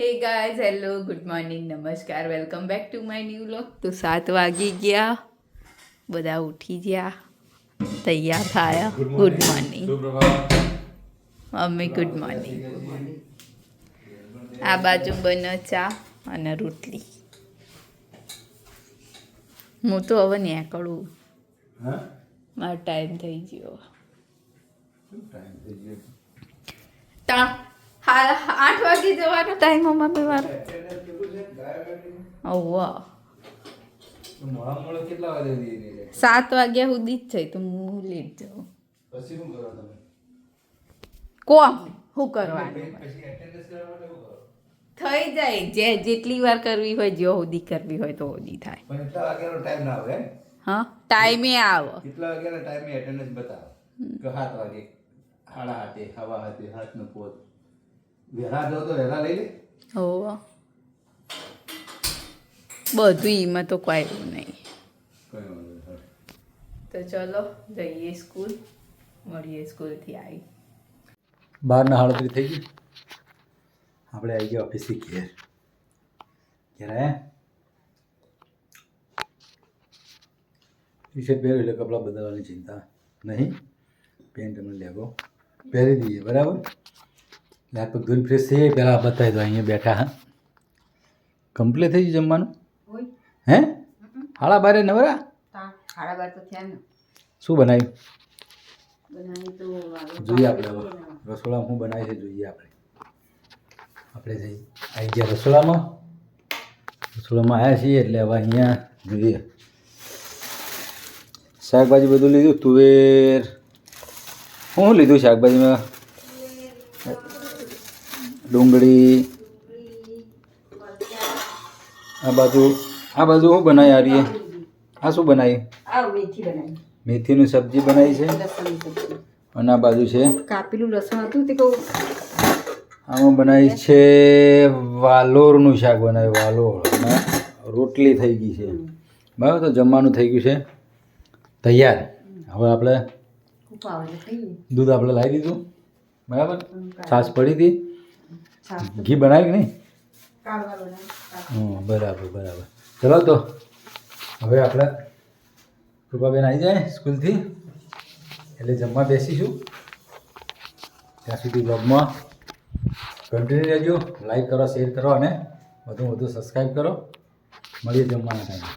Hey guys hello good morning નમસ્કાર welcome back to my new vlog તો સાત વાગી ગયા બધા ઉઠી ગયા તૈયાર થયા good morning mummy good morning આ બાજુ બને ચા અને રોટલી. હું તો હવે ત્યાં કરું મારો ટાઈમ થઈ ગયો. ટાઈમ થઈ ગયો? ત્રણ હા આઠ વાગે જવાનો. ટાઈમ મમ્મી વાર. ઓવા સાત વાગ્યા સુધી જ છે તો હું લેટ જાઉં. પછી શું કરો તમે? કોમ? શું કરવાનું? પછી એટેન્ડન્સ કરવા માટે શું કરો? થઈ જાય જે જેટલી વાર કરવી હોય જો સુધી કરવી હોય તો સુધી થાય. પણ એટલા વાગ્યાનો ટાઈમ ના આવે હા ટાઈમે આવો. એટલા વાગ્યાના ટાઈમે એટેન્ડન્સ બતાવો. કે સાત વાગે હાડા હાથે હવા હાથે હાથનો પોત. વહેલા જાઓ તો વેરા લઈ લે. હોવ. બધું એમાં તો કોઈ એવું નહીં. તો ચલો જઈએ સ્કૂલ. મળીએ સ્કૂલથી આવી. બારના હાડત્રી થઈ ગઈ. આપણે આવી ગયા ઓફિસથી ઘેર. ઘેર આયા? ટી શર્ટ પહેર્યું એટલે કપડાં બદલવાની ચિંતા નહીં. પેન્ટ અને લેગો પહેરી દઈએ બરાબર? પગ ધોઈને ફ્રેશ થઈએ પહેલાં બતાવી દો અહીંયા બેઠા હા. કમ્પ્લીટ થઈ ગયું જમવાનું? હે? હાળા બારે નવરા? હાળા બાર તો થયા ને. શું બનાવ્યું? જોઈએ આપણે હવે. રસોડામાં શું બનાવે છે જોઈએ આપણે. આપણે જઈ આવી ગયા રસોડામાં. રસોડામાં આવ્યા છીએ એટલે હવે અહીંયા જોઈએ. શાકભાજી બધું લીધું તુવેર. હું શું લીધું શાકભાજીમાં? ડુંગળી આ બાજુ આ બાજુ શું બનાવી આ આ શું બનાવી? મેથીનું સબ્જી બનાવી છે? અને આ બાજુ છે? કાપેલું લસણ હતું તે કહું. આમાં બનાવી છે વાલોરનું શાક બનાવ્યું વાલોર. અને રોટલી થઈ ગઈ છે. બરાબર તો જમવાનું થઈ ગયું છે. તૈયાર. હવે આપણે દૂધ આપણે લાવી દીધું. બરાબર? છાશ પડી હતી. ઘી બનાવી નહીં? હમ બરાબર બરાબર. ચલો તો હવે આપણે કૃપાબેન આવી જાય સ્કૂલથી એટલે જમવા બેસીશું. ત્યાં સુધી બ્લોગમાં કન્ટિન્યુ રહેજો લાઈક કરો શેર કરો અને વધુ વધુ સબસ્ક્રાઈબ કરો. મળીએ જમવાના ટાઈમે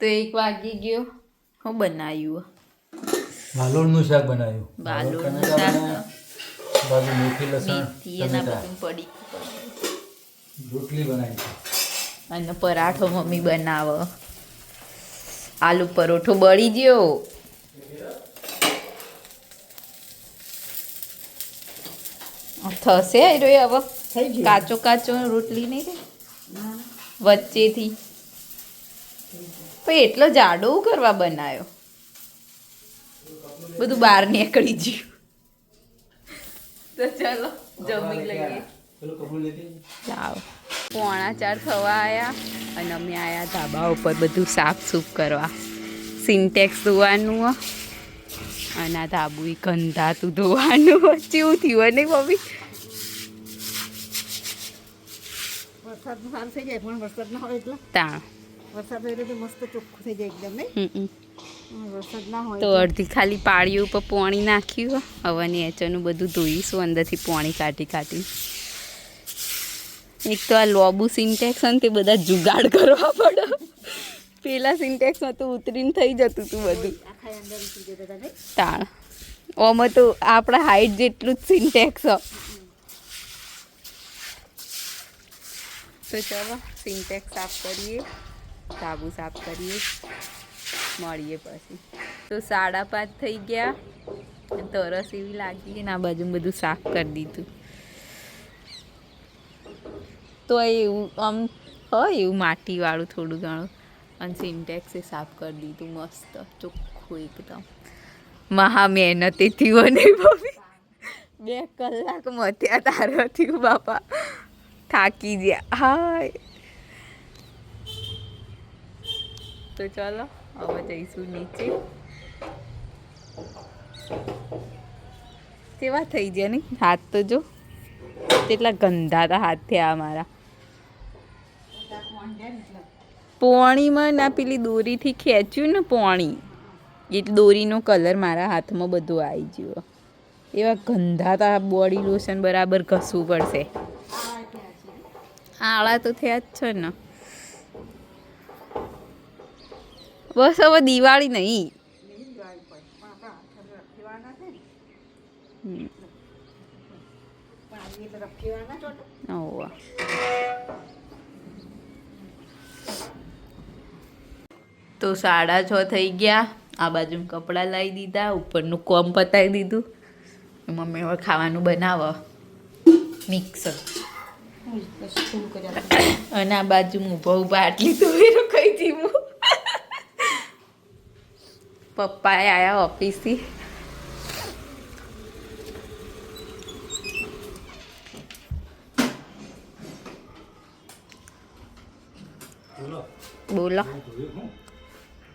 તો એક વાગી ગયો. હું બનાવ્યું વાલોળનું શાક બનાવ્યું. વાલોળનું શાક. બાજુ મીઠી લસણ ટમેટાં. પડી રોટલી બનાવી અને પરાઠો મમ્મી બનાવો. આલુ પરોઠો બળી ગયો. થશે એ હવે? કાચો કાચો રોટલી નહીં રે વચ્ચેથી. પણ એટલો જાડો કરવા બનાવ્યો. બધું બહાર નીકળી ગયું. તો ચલો જમી લઈએ જાઓ. પોણા ચાર થવા આવ્યા અને અમે આવ્યા ધાબા ઉપર બધું સાફ સૂફ કરવા. સિન્ટેક્સ ધોવાનું અને આ ધાબુ ગંધાતું ધોવાનું ચેવું થયું નહીં મમ્મી? વરસાદ સારું થઈ જાય પણ વરસાદ ના હોય એટલે તા વરસાદ હોય એટલે મસ્ત ચોખ્ખું થઈ જાય એકદમ નહીં? તો અડધી ખાલી પાળી ઉપર પોણી નાખ્યું હવે નેચરનું બધું ધોઈશું અંદરથી પોણી કાઢી કાઢી. એક તો આ લોબુ સિન્ટેક્સ ને તે બધા જુગાડ કરવા પડે. પેલા સિન્ટેક્સમાં તો ઉતરીને થઈ જતું હતું બધું. તાણ. ઓમાં તો આપણા હાઈટ જેટલું જ સિન્ટેક્સ તો ચલો સિન્ટેક્સ સાફ કરીએ. સાબુ સાફ કરીએ. મળીએ પછી. તો સાડા પાંચ થઈ ગયા. અને તરસ એવી લાગી અને આ બાજુ બધું સાફ કરી દીધું. તો એવું, આમ હોય એવું માટીવાળું થોડું ઘણું. અને સિન્ટેક્સે સાફ કરી દીધું મસ્ત, ચોખ્ખું એકદમ. મહા મહેનતેથી બને ભાભી બે કલાક મથ્યા થયું, બાપા. થાકી ગયા. હાય. તો ચાલો. હવે જઈશું નીચે કેવા થઈ ગયા નહીં હાથ તો જો કેટલા ગંદા હતા હાથ થયા મારા પોણીમાં ના પેલી દોરીથી ખેંચ્યું ને પોણી એટલે દોરીનો કલર મારા હાથમાં બધું આવી ગયો એવા ગંધા હતા બોડી લોશન બરાબર ઘસવું પડશે આળા તો થયા જ છે ને બસ હવે દિવાળી નહીં. તો સાડા છ થઈ ગયા. આ બાજુ કપડાં લાવી દીધા ઉપરનું કોમ પતાવી દીધું. મમ્મી હવે ખાવાનું બનાવો. મિક્સ અને આ બાજુ ઊભા ઊભા આટલી તો કઈ હતી હું પપ્પાએ આયા ઓફિસથી. બોલો.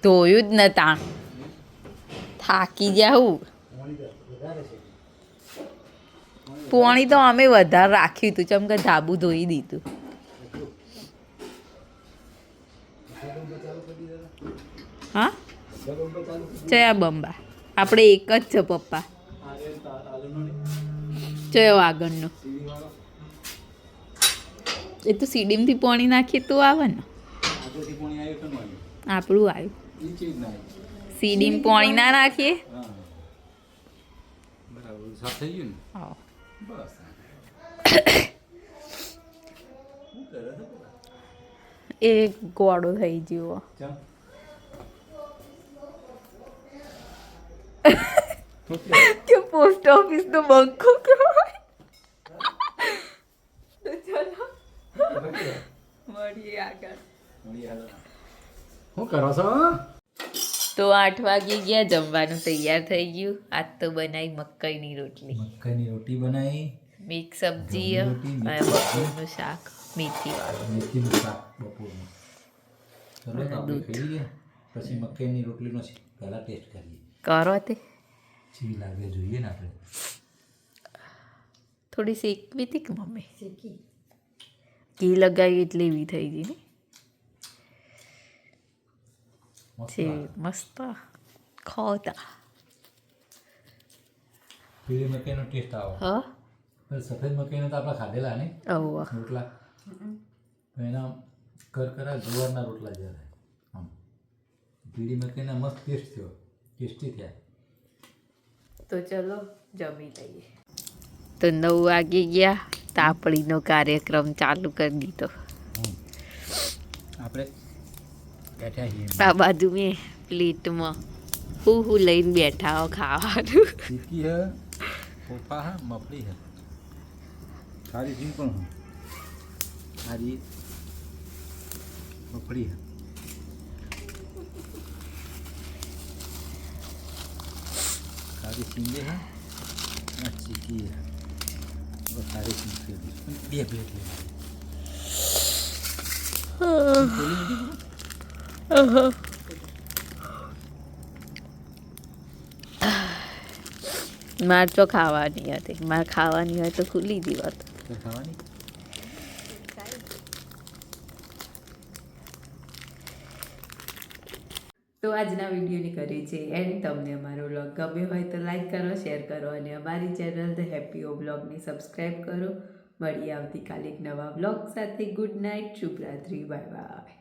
ધોયું જ નતા. થાકી જાઉં પોણી તો અમે વધારે રાખ્યું હતું. ચમ કે ધાબુ ધોઈ દીધું. હા? ચયા બંબા. આપણે એક જ છે પપ્પા. ચયો આગળનો. એ તો સીડીમથી પોણી નાખીએ તો આવે ને. આપણું આવ્યું. સીડીમ પોણી ના નાખીએ. એ ગોળો થઈ ગયો. કે પોસ્ટ ઓફિસ નો બંકો કહેવાય. તો ચલો મળીએ આગળ. હું કરો છો? તો આઠ વાગી ગયા જમવાનું તૈયાર થઈ ગયું. આજ તો બનાવી મકાઈની રોટલી. મકાઈની રોટી બનાવી મિક્સ સબ્જી અને બપોરનું શાક મેથી. વાળું મેથીનું શાક બપોરનું. ચલો તો આપણે ખાઈ લઈએ. પછી મકાઈની રોટલીનો પહેલાં ટેસ્ટ કરીએ. કરો તે. ચી લાગે જોઈએ ને આપણે. થોડી શીખવી હતી કે મમ્મી? ઘી લગાવી એટલે એવી થઈ ગઈ ને. મસ્ત. છે મસ્ત. ખોતા પીળી મકાઈનો ટેસ્ટ આવે. હા? સફેદ મકાઈનો તો આપણે ખાધેલા ને. ઓવા રોટલા. એના કરકરા જુવારના રોટલા જ્યારે પીળી મકાઈના મસ્ત ટેસ્ટ થયો. ટેસ્ટી થયા. તો ચલો જમી લઈએ. તો નવ વાગી ગયા. તાપડીનો કાર્યક્રમ ચાલુ કરી દીધો. આપણે આ બાજુ મેં પ્લેટમાં હું હું લઈને બેઠા હો ખાવાનું. ટીકી હે પોપા હે મફળી હે. સારી સિંગ પણ હે. સારી મફળી હે. સારી સિંગે હે અને ચીકી સારી સિંગ છે બે પ્લેટ લે માર તો ખાવાની હતી મારે ખાવાની હોય તો ખુલ્લી દી વાત ખાવાની તો આજના વિડીયોની કરી છે એન્ડ. તમને અમારો વ્લોગ ગમ્યો હોય તો લાઈક કરો, શેર કરો અને અમારી ચેનલ ધ હેપી ઓ બ્લોગને સબસ્ક્રાઈબ કરો. મળીએ આવતીકાલે એક નવા બ્લોગ સાથે. ગુડ નાઇટ શુભરાત્રી બાય બાય.